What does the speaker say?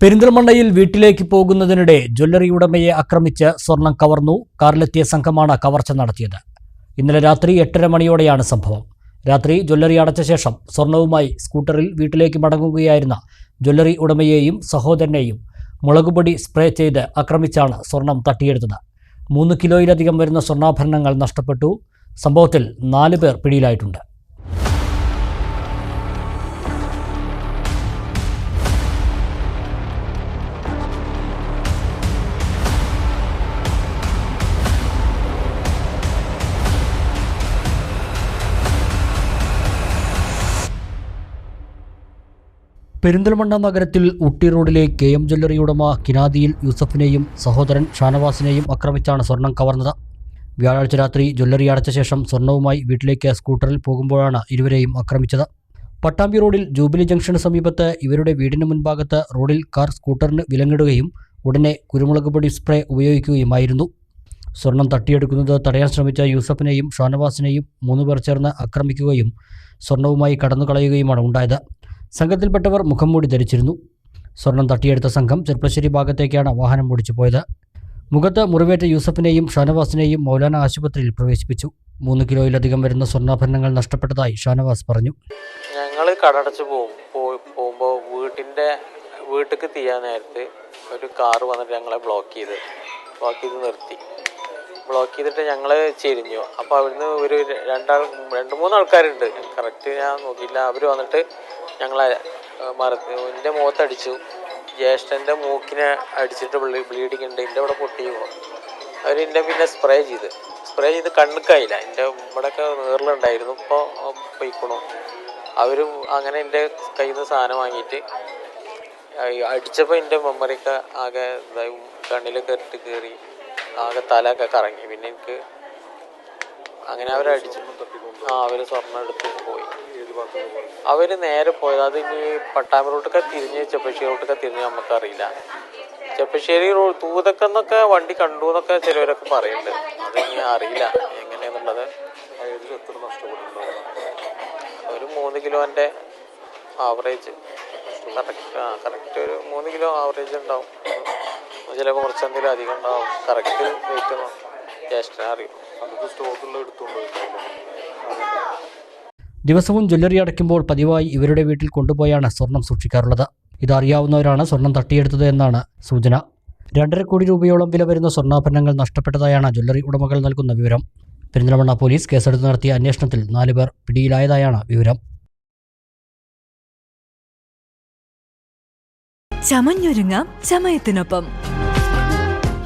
പെരിന്തൽമണ്ണയിൽ വീട്ടിലേക്ക് പോകുന്നതിനിടെ ജ്വല്ലറി ഉടമയെ ആക്രമിച്ച് സ്വർണം കവർന്നു. കാറിലെത്തിയ സംഘമാണ് കവർച്ച നടത്തിയത്. ഇന്നലെ രാത്രി എട്ടര മണിയോടെയാണ് സംഭവം. രാത്രി ജ്വല്ലറി അടച്ച ശേഷം സ്വർണവുമായി സ്കൂട്ടറിൽ വീട്ടിലേക്ക് മടങ്ങുകയായിരുന്ന ജ്വല്ലറി ഉടമയെയും സഹോദരനെയും മുളകുപൊടി സ്പ്രേ ചെയ്ത് ആക്രമിച്ചാണ് സ്വർണം തട്ടിയെടുത്തത്. മൂന്ന് കിലോയിലധികം വരുന്ന സ്വർണാഭരണങ്ങൾ നഷ്ടപ്പെട്ടു. സംഭവത്തിൽ നാല് പേർ പിടിയിലായിട്ടുണ്ട്. പെരിന്തൽമണ്ണ നഗരത്തിൽ ഉട്ടി റോഡിലെ കെ എം ജ്വല്ലറി ഉടമ കിനാദിയിൽ യൂസഫിനെയും സഹോദരൻ ഷാനവാസിനെയും ആക്രമിച്ചാണ് സ്വർണം കവർന്നത്. വ്യാഴാഴ്ച രാത്രി ജ്വല്ലറി അടച്ച ശേഷം സ്വർണവുമായി വീട്ടിലേക്ക് സ്കൂട്ടറിൽ പോകുമ്പോഴാണ് ഇരുവരെയും ആക്രമിച്ചത്. പട്ടാമ്പി റോഡിൽ ജൂബിലി ജംഗ്ഷന് സമീപത്ത് ഇവരുടെ വീടിന് മുൻഭാഗത്ത് റോഡിൽ കാർ സ്കൂട്ടറിന് വിലങ്ങിടുകയും ഉടനെ കുരുമുളക് പൊടി സ്പ്രേ ഉപയോഗിക്കുകയുമായിരുന്നു. സ്വർണം തട്ടിയെടുക്കുന്നത് തടയാൻ ശ്രമിച്ച യൂസഫിനെയും ഷാനവാസിനെയും മൂന്നുപേർ ചേർന്ന് ആക്രമിക്കുകയും സ്വർണവുമായി കടന്നുകളയുകയുമാണ് ഉണ്ടായത്. സംഘത്തിൽപ്പെട്ടവർ മുഖം മൂടി ധരിച്ചിരുന്നു. സ്വർണം തട്ടിയെടുത്ത സംഘം ചെർപ്പശ്ശേരി ഭാഗത്തേക്കാണ് വാഹനം ഓടിച്ചു പോയത്. മുഖത്ത് മുറിവേറ്റ യൂസഫിനെയും ഷാനവാസിനെയും മൗലാന ആശുപത്രിയിൽ പ്രവേശിപ്പിച്ചു. മൂന്ന് കിലോയിലധികം വരുന്ന സ്വർണാഭരണങ്ങൾ നഷ്ടപ്പെട്ടതായി ഷാനവാസ് പറഞ്ഞു. ഞങ്ങൾ കടടച്ച് പോകും പോകുമ്പോൾ വീട്ടിന്റെ വീട്ടിലേക്ക് തീയാൻ നേരത്ത് ഒരു കാറ് വന്നിട്ട് ഞങ്ങളെ ബ്ലോക്ക് ചെയ്ത് ബ്ലോക്ക് ചെയ്ത് നിർത്തി. ബ്ലോക്ക് ചെയ്തിട്ട് ഞങ്ങൾ ചെരിഞ്ഞു. അപ്പോൾ അവിടുന്ന് ഒരു രണ്ടാൾ രണ്ട് മൂന്ന് ആൾക്കാരുണ്ട്. കറക്റ്റ് ഞാൻ നോക്കിയില്ല. അവർ വന്നിട്ട് ഞങ്ങളെ മറത്ത് എന്റെ മുഖത്തടിച്ചു ജ്യേഷ്ഠന്റെ മൂക്കിനെ അടിച്ചിട്ട് ബ്ലീ ബ്ലീഡിങ് ഉണ്ട്. എന്റെ ഇവിടെ പൊട്ടി അവർ എന്റെ പിന്നെ സ്പ്രേ ചെയ്ത്. സ്പ്രേ ചെയ്ത് കണ്ണുക്കായില്ല എന്റെ ഇവിടെയൊക്കെ നീറിലുണ്ടായിരുന്നു ഇപ്പോൾ പൊയ്ക്കണു. അവർ അങ്ങനെ എന്റെ കയ്യിൽ നിന്ന് സാധനം വാങ്ങിയിട്ട് അടിച്ചപ്പോൾ എന്റെ മെമ്മറിയൊക്കെ ആകെ കണ്ണിലൊക്കെ ഇട്ട് കയറി ആകെ തലയൊക്കെ കറങ്ങി. പിന്നെ എനിക്ക് അങ്ങനെ അവരടിച്ചു ആ അവർ സ്വർണം എടുത്ത് പോയി. അവർ നേരെ പോയത് അത് ഇനി പട്ടാമ്പ റോട്ടൊക്കെ തിരിഞ്ഞ് ചെപ്പശ്ശേരി റോട്ടൊക്കെ തിരിഞ്ഞ് നമുക്കറിയില്ല. ചെപ്പശ്ശേരി റോ തൂതക്കെന്നൊക്കെ വണ്ടി കണ്ടു എന്നൊക്കെ ചിലവരൊക്കെ പറയുന്നുണ്ട്. അത് അറിയില്ല എങ്ങനെയാന്നുള്ളത്. ഒരു മൂന്ന് കിലോന്റെ ആവറേജ് കറക്റ്റ് ആ കറക്റ്റ് ഒരു മൂന്ന് കിലോ ആവറേജ് ഉണ്ടാവും. ചിലപ്പോൾ കുറച്ചെന്തെങ്കിലും അധികം ഉണ്ടാവും കറക്റ്റ് റേറ്റ് ജ്യേഷ്ഠനെ അറിയും ദിവസവും ജ്വല്ലറി അടയ്ക്കുമ്പോൾ പതിവായി ഇവരുടെ വീട്ടിൽ കൊണ്ടുപോയാണ് സ്വർണം സൂക്ഷിക്കാറുള്ളത്. ഇതറിയാവുന്നവരാണ് സ്വർണം തട്ടിയെടുത്തത് എന്നാണ് സൂചന. രണ്ടര കോടി രൂപയോളം വില വരുന്ന സ്വർണാഭരണങ്ങൾ നഷ്ടപ്പെട്ടതായാണ് ജ്വല്ലറി ഉടമകൾ നൽകുന്ന വിവരം. പെരിന്തൽമണ്ണ പോലീസ് കേസെടുത്ത് നടത്തിയ അന്വേഷണത്തിൽ നാലുപേർ പിടിയിലായതായാണ് വിവരം. ചമഞ്ഞൊരുങ്ങാം ചമയത്തിനൊപ്പം.